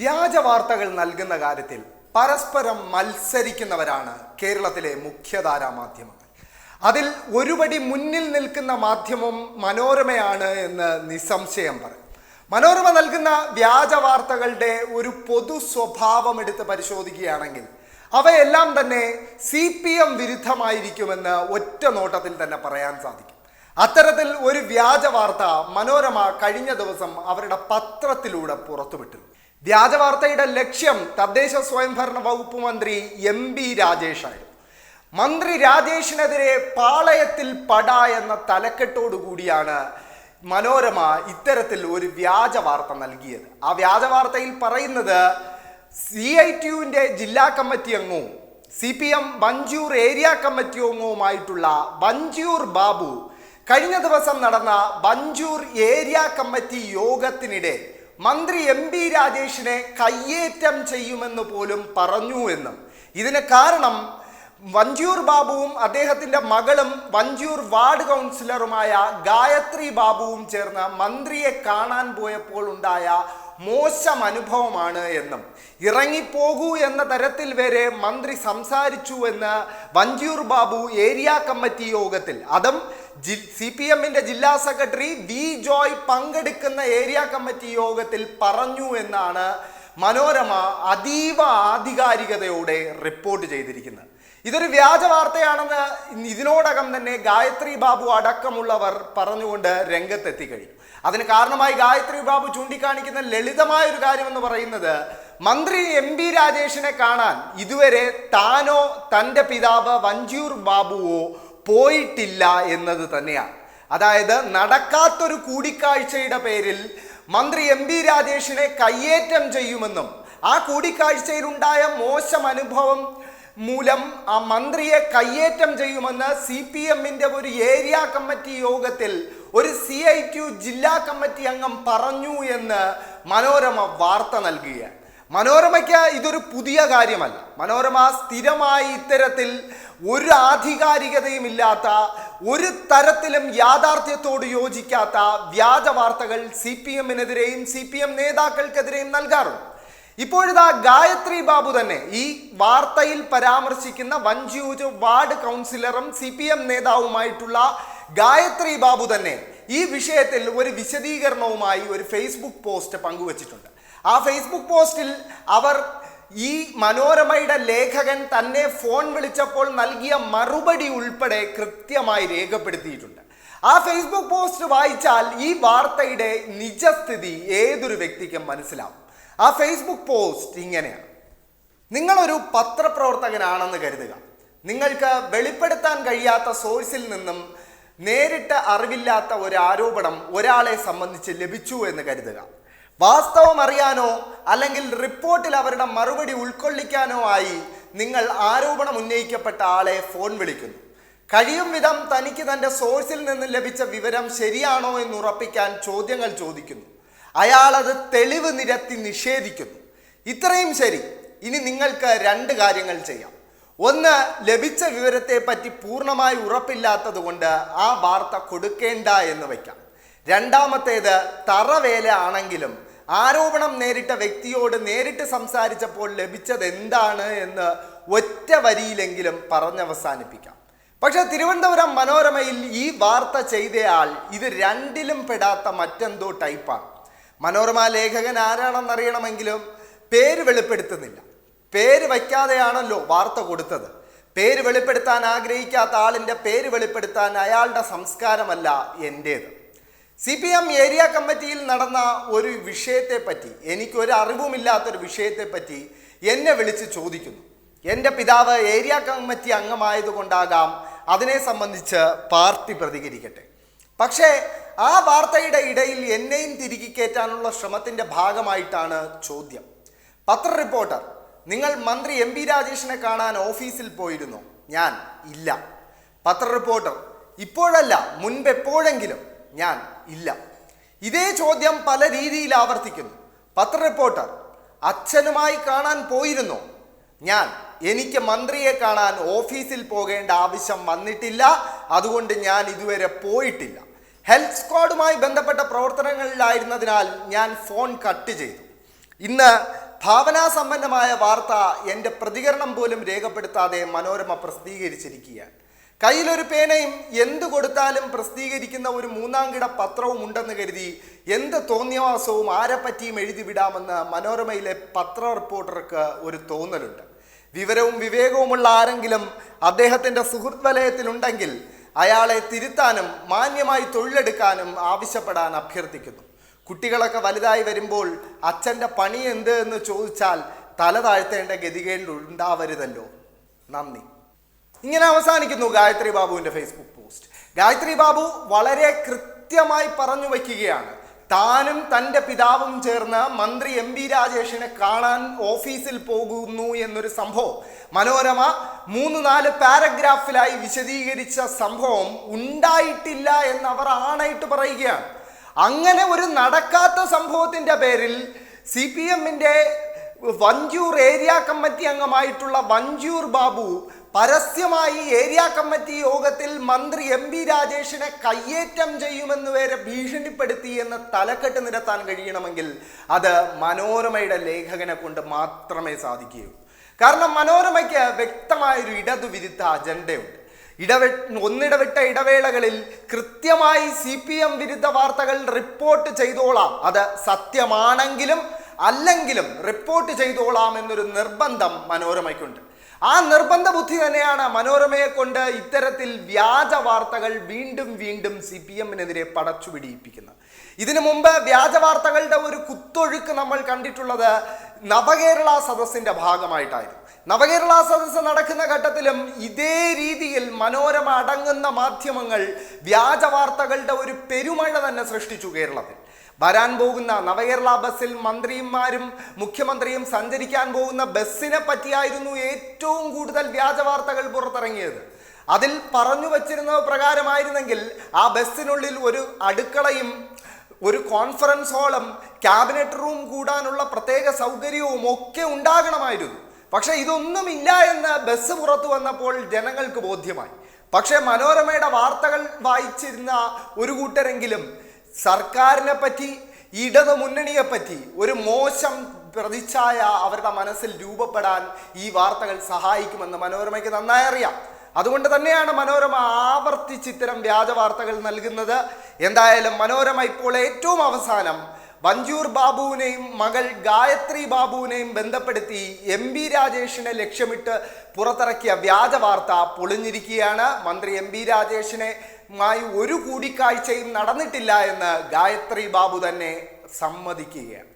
വ്യാജ വാർത്തകൾ നൽകുന്ന കാര്യത്തിൽ പരസ്പരം മത്സരിക്കുന്നവരാണ് കേരളത്തിലെ മുഖ്യധാരാ മാധ്യമങ്ങൾ. അതിൽ ഒരുപടി മുന്നിൽ നിൽക്കുന്ന മാധ്യമം മനോരമയാണ് എന്ന് നിസ്സംശയം പറയും. മനോരമ നൽകുന്ന വ്യാജ വാർത്തകളുടെ ഒരു പൊതു സ്വഭാവം എടുത്ത് പരിശോധിക്കുകയാണെങ്കിൽ അവയെല്ലാം തന്നെ സി പി എം വിരുദ്ധമായിരിക്കുമെന്ന് ഒറ്റ നോട്ടത്തിൽ തന്നെ പറയാൻ സാധിക്കും. അത്തരത്തിൽ ഒരു വ്യാജ വാർത്ത മനോരമ കഴിഞ്ഞ ദിവസം അവരുടെ പത്രത്തിലൂടെ പുറത്തുവിട്ടിരുന്നു വ്യാജ വാർത്തയുടെ ലക്ഷ്യം തദ്ദേശ സ്വയംഭരണ വകുപ്പ് മന്ത്രി എം ബി രാജേഷായിരുന്നു മന്ത്രി രാജേഷിനെതിരെ പാളയത്തിൽ പട എന്ന തലക്കെട്ടോടു കൂടിയാണ് മനോരമ ഇത്തരത്തിൽ ഒരു വ്യാജ വാർത്ത നൽകിയത്. ആ വ്യാജ വാർത്തയിൽ പറയുന്നത് സി ഐ ടിയുവിന്റെ ജില്ലാ കമ്മിറ്റി അംഗവും C P M Banchoor area committee അംഗവുമായിട്ടുള്ള Banchoor Babu കഴിഞ്ഞ ദിവസം നടന്ന ബഞ്ചൂർ ഏരിയ കമ്മിറ്റി യോഗത്തിനിടെ മന്ത്രി എം പി രാജേഷിനെ കയ്യേറ്റം ചെയ്യുമെന്ന് പോലും പറഞ്ഞു എന്നും. ഇതിന് കാരണം വഞ്ചൂർ ബാബുവും അദ്ദേഹത്തിന്റെ മകളും വഞ്ചൂർ വാർഡ് കൗൺസിലറുമായ ഗായത്രി ബാബുവും ചേർന്ന് മന്ത്രിയെ കാണാൻ പോയപ്പോൾ ഉണ്ടായ മോശം അനുഭവമാണ് എന്നും. ഇറങ്ങിപ്പോകൂ എന്ന തരത്തിൽ വരെ മന്ത്രി സംസാരിച്ചു എന്ന് വഞ്ചൂർ ബാബു ഏരിയ കമ്മിറ്റി യോഗത്തിൽ. അതും സി പി എമ്മിന്റെ ജില്ലാ സെക്രട്ടറി വി ജോയ് പങ്കെടുക്കുന്ന ഏരിയ കമ്മിറ്റി യോഗത്തിൽ പറഞ്ഞു എന്നാണ് മനോരമ അതീവ ആധികാരികതയോടെ റിപ്പോർട്ട് ചെയ്തിരിക്കുന്നത്. ഇതൊരു വ്യാജ വാർത്തയാണെന്ന് ഇതിനോടകം തന്നെ ഗായത്രി ബാബു അടക്കമുള്ളവർ പറഞ്ഞുകൊണ്ട് രംഗത്തെത്തി കഴിഞ്ഞു. അതിന് കാരണമായി ഗായത്രി ബാബു ചൂണ്ടിക്കാണിക്കുന്ന ലളിതമായ ഒരു കാര്യം എന്ന് പറയുന്നത് മന്ത്രി എം പി രാജേഷിനെ കാണാൻ ഇതുവരെ താനോ തന്റെ പിതാവ് വഞ്ചിയൂർ ബാബുവോ പോയിട്ടില്ല എന്നത് തന്നെയാണ് അതായത് നടക്കാത്തൊരു കൂടിക്കാഴ്ചയുടെ പേരിൽ മന്ത്രി എം ബി രാജേഷിനെ കയ്യേറ്റം ചെയ്യുമെന്നും ആ കൂടിക്കാഴ്ചയിലുണ്ടായ മോശം അനുഭവം മൂലം ആ മന്ത്രിയെ കയ്യേറ്റം ചെയ്യുമെന്ന് സി പി എമ്മിന്റെ ഒരു ഏരിയ കമ്മിറ്റി യോഗത്തിൽ ഒരു സി ഐ ടി ജില്ലാ കമ്മിറ്റി അംഗം പറഞ്ഞു എന്ന് മനോരമ വാർത്ത നൽകുകയാണ്. മനോരമയ്ക്ക് ഇതൊരു പുതിയ കാര്യമല്ല. മനോരമ സ്ഥിരമായി ഇത്തരത്തിൽ ഒരു ആധികാരികതയും ഇല്ലാത്ത ഒരു തരത്തിലും യാഥാർത്ഥ്യത്തോട് യോജിക്കാത്ത വ്യാജ വാർത്തകൾ സി പി എമ്മിനെതിരെയും സി പി എം നേതാക്കൾക്കെതിരെയും നൽകാറുണ്ട്. ഇപ്പോഴിതാ ഗായത്രി ബാബു തന്നെ ഈ വാർത്തയിൽ പരാമർശിക്കുന്ന വഞ്ചിയൂജ് വാർഡ് കൗൺസിലറും സി പി എം നേതാവുമായിട്ടുള്ള ഗായത്രി ബാബു തന്നെ ഈ വിഷയത്തിൽ ഒരു വിശദീകരണവുമായി ഒരു ഫേസ്ബുക്ക് പോസ്റ്റ് പങ്കുവച്ചിട്ടുണ്ട്. ആ ഫേസ്ബുക്ക് പോസ്റ്റിൽ അവർ ഈ മനോരമയുടെ ലേഖകൻ തന്നെ ഫോൺ വിളിച്ചപ്പോൾ നൽകിയ മറുപടി ഉൾപ്പെടെ കൃത്യമായി രേഖപ്പെടുത്തിയിട്ടുണ്ട്. ആ ഫേസ്ബുക്ക് പോസ്റ്റ് വായിച്ചാൽ ഈ വാർത്തയുടെ നിജസ്ഥിതി ഏതൊരു വ്യക്തിക്കും മനസ്സിലാവും. ആ ഫേസ്ബുക്ക് പോസ്റ്റ് ഇങ്ങനെയാണ്. നിങ്ങളൊരു പത്രപ്രവർത്തകനാണെന്ന് കരുതുക. നിങ്ങൾക്ക് വെളിപ്പെടുത്താൻ കഴിയാത്ത സോഴ്സിൽ നിന്നും നേരിട്ട് അറിവില്ലാത്ത ഒരു ആരോപണം ഒരാളെ സംബന്ധിച്ച് ലഭിച്ചു എന്ന് കരുതുക. വാസ്തവം അറിയാനോ അല്ലെങ്കിൽ റിപ്പോർട്ടിൽ അവരുടെ മറുപടി ഉൾക്കൊള്ളിക്കാനോ ആയി നിങ്ങൾ ആരോപണം ഉന്നയിക്കപ്പെട്ട ആളെ ഫോൺ വിളിക്കുന്നു. കഴിയും വിധം തനിക്ക് തന്റെ സോഴ്സിൽ നിന്ന് ലഭിച്ച വിവരം ശരിയാണോ എന്ന് ഉറപ്പിക്കാൻ ചോദ്യങ്ങൾ ചോദിക്കുന്നു. അയാൾ അത് തെളിവ് നിരത്തി നിഷേധിക്കുന്നു. ഇത്രയും ശരി. ഇനി നിങ്ങൾക്ക് രണ്ട് കാര്യങ്ങൾ ചെയ്യാം. ഒന്ന് ലഭിച്ച വിവരത്തെ പറ്റി പൂർണമായി ഉറപ്പില്ലാത്തത് കൊണ്ട് ആ വാർത്ത കൊടുക്കേണ്ട എന്ന് വയ്ക്കാം. രണ്ടാമത്തേത് തറവേല ആണെങ്കിലും ആരോപണം നേരിട്ട വ്യക്തിയോട് നേരിട്ട് സംസാരിച്ചപ്പോൾ ലഭിച്ചത് എന്താണ് എന്ന് ഒറ്റ വരിയിലെങ്കിലും പറഞ്ഞവസാനിപ്പിക്കാം. പക്ഷേ തിരുവനന്തപുരം മനോരമയിൽ ഈ വാർത്ത ചെയ്തയാൾ ഇത് രണ്ടിലും പെടാത്ത മറ്റെന്തോ ടൈപ്പാണ്. മനോരമ ലേഖകൻ ആരാണെന്നറിയണമെങ്കിലും പേര് വെളിപ്പെടുത്തുന്നില്ല. പേര് വയ്ക്കാതെയാണല്ലോ വാർത്ത കൊടുത്തത്. പേര് വെളിപ്പെടുത്താൻ ആഗ്രഹിക്കാത്ത ആളിന്റെ പേര് വെളിപ്പെടുത്താൻ അയാളുടെ സംസ്കാരമല്ല എന്റേത് സി പി എം ഏരിയ കമ്മിറ്റിയിൽ നടന്ന ഒരു വിഷയത്തെ പറ്റി എനിക്കൊരു അറിവുമില്ലാത്തൊരു വിഷയത്തെ പറ്റി എന്നെ വിളിച്ച് ചോദിക്കുന്നു. എന്റെ പിതാവ് ഏരിയ കമ്മിറ്റി അംഗമായതുകൊണ്ടാകാം അതിനെ സംബന്ധിച്ച് പാർട്ടി പ്രതികരിക്കട്ടെ. പക്ഷേ ആ വാർത്തയുടെ ഇടയിൽ എന്നെയും തിരികെ കയറ്റാനുള്ള ശ്രമത്തിന്റെ ഭാഗമായിട്ടാണ് ചോദ്യം. പത്ര റിപ്പോർട്ടർ നിങ്ങൾ മന്ത്രി എം പി രാജേഷിനെ കാണാൻ ഓഫീസിൽ പോയിരുന്നു? ഞാൻ ഇല്ല. പത്ര റിപ്പോർട്ടർ ഇപ്പോഴല്ല മുൻപ് എപ്പോഴെങ്കിലും ഞാൻ ഇല്ല. ഇതേ ചോദ്യം പല രീതിയിൽ ആവർത്തിക്കുന്നു. പത്ര റിപ്പോർട്ടർ അച്ഛനുമായി കാണാൻ പോയിരുന്നോ? ഞാൻ എനിക്ക് മന്ത്രിയെ കാണാൻ ഓഫീസിൽ പോകേണ്ട ആവശ്യം വന്നിട്ടില്ല. അതുകൊണ്ട് ഞാൻ ഇതുവരെ പോയിട്ടില്ല. ഹെൽത്ത് സ്ക്വാഡുമായി ബന്ധപ്പെട്ട പ്രവർത്തനങ്ങളിലായിരുന്നതിനാൽ ഞാൻ ഫോൺ കട്ട് ചെയ്തു. ഇന്ന് ഭാവനാസമ്പന്നമായ വാർത്ത എന്റെ പ്രതികരണം പോലും രേഖപ്പെടുത്താതെ മനോരമ പ്രസിദ്ധീകരിച്ചിരിക്കുകയാണ്. കയ്യിലൊരു പേനയും എന്ത് കൊടുത്താലും പ്രസിദ്ധീകരിക്കുന്ന ഒരു മൂന്നാംകിട പത്രവും ഉണ്ടെന്ന് കരുതി എന്ത് തോന്നിയവാസവും ആരെപ്പറ്റിയും എഴുതി വിടാമെന്ന് മനോരമയിലെ പത്ര റിപ്പോർട്ടർക്ക് ഒരു തോന്നലുണ്ട്. വിവരവും വിവേകവുമുള്ള ആരെങ്കിലും അദ്ദേഹത്തിന്റെ സുഹൃത് വലയത്തിലുണ്ടെങ്കിൽ അയാളെ തിരുത്താനും മാന്യമായി തൊഴിലെടുക്കാനും ആവശ്യപ്പെടാൻ അഭ്യർത്ഥിക്കുന്നു. കുട്ടികളൊക്കെ വലുതായി വരുമ്പോൾ അച്ഛന്റെ പണി എന്ത് എന്ന് ചോദിച്ചാൽ തല താഴ്ത്തേണ്ട ഗതികേട് ഉണ്ടാവരുതല്ലോ. നന്ദി. ഇങ്ങനെ അവസാനിക്കുന്നു ഗായത്രി ബാബുവിന്റെ ഫേസ്ബുക്ക് പോസ്റ്റ് ഗായത്രി ബാബു വളരെ കൃത്യമായി പറഞ്ഞു വയ്ക്കുകയാണ്. താനും തന്റെ പിതാവും ചേർന്ന് മന്ത്രി എം വി രാജേഷിനെ കാണാൻ ഓഫീസിൽ പോകുന്നു എന്നൊരു സംഭവം. മനോരമ മൂന്ന് നാല് പാരഗ്രാഫിലായി വിശദീകരിച്ച സംഭവം ഉണ്ടായിട്ടില്ല എന്ന് അവർ ആണായിട്ട് പറയുകയാണ്. അങ്ങനെ ഒരു നടക്കാത്ത സംഭവത്തിന്റെ പേരിൽ സി പി എമ്മിന്റെ വഞ്ചൂർ ഏരിയ കമ്മിറ്റി അംഗമായിട്ടുള്ള വഞ്ചൂർ ബാബു പരസ്യമായി ഏരിയ കമ്മിറ്റി യോഗത്തിൽ മന്ത്രി എം പി രാജേഷിനെ കയ്യേറ്റം ചെയ്യുമെന്ന് വരെ ഭീഷണിപ്പെടുത്തി എന്ന് തലക്കെട്ട് നിരത്താൻ കഴിയണമെങ്കിൽ അത് മനോരമയുടെ ലേഖകനെ കൊണ്ട് മാത്രമേ സാധിക്കൂ. കാരണം മനോരമയ്ക്ക് വ്യക്തമായൊരു ഇടതുവിരുദ്ധ അജണ്ടയുണ്ട്. ഇടവെ ഒന്നിടവിട്ട ഇടവേളകളിൽ കൃത്യമായി സി പി എം വിരുദ്ധ വാർത്തകൾ റിപ്പോർട്ട് ചെയ്തോളാം. അത് സത്യമാണെങ്കിലും അല്ലെങ്കിലും റിപ്പോർട്ട് ചെയ്തോളാം എന്നൊരു നിർബന്ധം മനോരമയ്ക്കുണ്ട്. ആ നിർബന്ധ ബുദ്ധി തന്നെയാണ് മനോരമയെ കൊണ്ട് ഇത്തരത്തിൽ വ്യാജ വാർത്തകൾ വീണ്ടും വീണ്ടും സി പി എമ്മിനെതിരെ പടച്ചു പിടിയിപ്പിക്കുന്നത് ഇതിനു മുമ്പ് വ്യാജ വാർത്തകളുടെ ഒരു കുത്തൊഴുക്ക് നമ്മൾ കണ്ടിട്ടുള്ളത് നവകേരള സദസ്സിന്റെ ഭാഗമായിട്ടായിരുന്നു. നവകേരള സദസ്സ് നടക്കുന്ന ഘട്ടത്തിലും ഇതേ രീതിയിൽ മനോരമ അടങ്ങുന്ന മാധ്യമങ്ങൾ വ്യാജ വാർത്തകളുടെ ഒരു പെരുമഴ തന്നെ സൃഷ്ടിച്ചു കേരളത്തിൽ. വരാൻ പോകുന്ന നവകേരള ബസ്സിൽ മന്ത്രിമാരും മുഖ്യമന്ത്രിയും സഞ്ചരിക്കാൻ പോകുന്ന ബസ്സിനെ പറ്റിയായിരുന്നു ഏറ്റവും കൂടുതൽ വ്യാജ വാർത്തകൾ പുറത്തിറങ്ങിയത്. അതിൽ പറഞ്ഞു വച്ചിരുന്നത് പ്രകാരമായിരുന്നെങ്കിൽ ആ ബസ്സിനുള്ളിൽ ഒരു അടുക്കളയും ഒരു കോൺഫറൻസ് ഹാളും ക്യാബിനറ്റ് റൂം കൂടാനുള്ള പ്രത്യേക സൗകര്യവും ഒക്കെ ഉണ്ടാകണമായിരുന്നു. പക്ഷേ ഇതൊന്നും ഇല്ല എന്ന് ബസ് പുറത്തു വന്നപ്പോൾ ജനങ്ങൾക്ക് ബോധ്യമായി. പക്ഷേ മനോരമയുടെ വാർത്തകൾ വായിച്ചിരുന്ന ഒരു കൂട്ടരെങ്കിലും സർക്കാരിനെ പറ്റി ഇടതു മുന്നണിയെ പറ്റി ഒരു മോശം പ്രതിച്ഛായ അവരുടെ മനസ്സിൽ രൂപപ്പെടാൻ ഈ വാർത്തകൾ സഹായിക്കുമെന്ന് മനോരമയ്ക്ക് നന്നായി അറിയാം. അതുകൊണ്ട് തന്നെയാണ് മനോരമ ആവർത്തിച്ച് ഇത്തരം വ്യാജ വാർത്തകൾ നൽകുന്നത്. എന്തായാലും മനോരമ ഇപ്പോൾ ഏറ്റവും അവസാനം വഞ്ചൂർ ബാബുവിനെയും മകൾ ഗായത്രി ബാബുവിനെയും ബന്ധപ്പെടുത്തി എം ബി രാജേഷിനെ ലക്ഷ്യമിട്ട് പുറത്തിറക്കിയ വ്യാജ വാർത്ത പൊളിഞ്ഞിരിക്കുകയാണ്. മന്ത്രി എം ബി രാജേഷിനെ മായി ഒരു കൂടിക്കാഴ്ചയും നടന്നിട്ടില്ല എന്ന് ഗായത്രി ബാബു തന്നെ സമ്മതിക്കുകയാണ്.